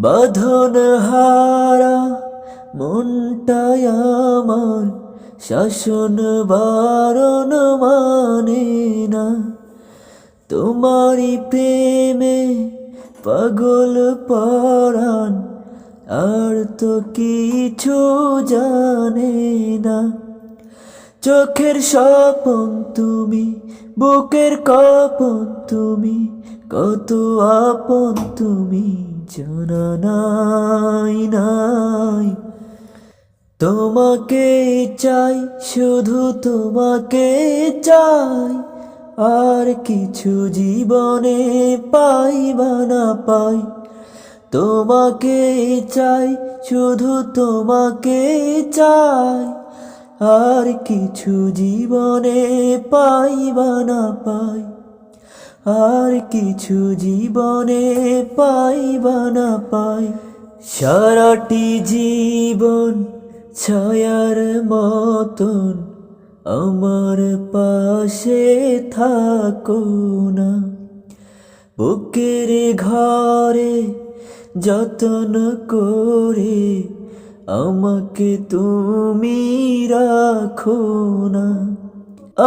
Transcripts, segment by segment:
বাঁধন হারা মনটাই শাসন বারণ মানে না। তোমারই প্রেমে পাগল পরাণ, আর তো কিছু জানে না। চোখের স্বপন তুমি, বুকের কপন তুমি, কত আপন তুমি। জানা নাই। নাই তোমাকে চাই, শুধু তোমাকে চাই। আর কিছু জীবনে পাইবা না পাই। তোমাকে চাই, শুধু তোমাকে চাই। আর কিছু জীবনে পাইবা না পাই। আর কিছু জীবনে পাইবা না পাই, সারাটি জীবন ছায়ার মতন আমার পাশে থাকো না। বুকের ঘরে যতন করে আমাকে তুমি রাখো না।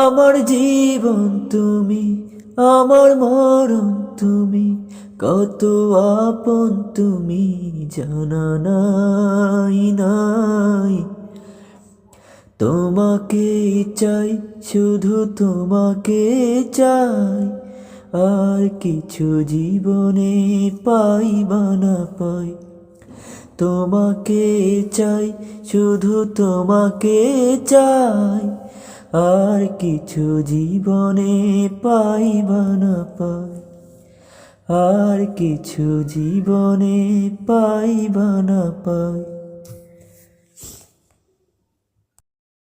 আমার জীবন তুমি আমার মরণ তুমি, কত আপন তুমি জানা নাই নাই। তোমাকে চাই, শুধু তোমাকে চাই। আর কিছু জীবনে পাইবা না পাই। তোমাকে চাই, শুধু তোমাকে চাই। আর কিছু জীবনে পাইবা না পাই। আর কিছু জীবনে পাইবা না পাই।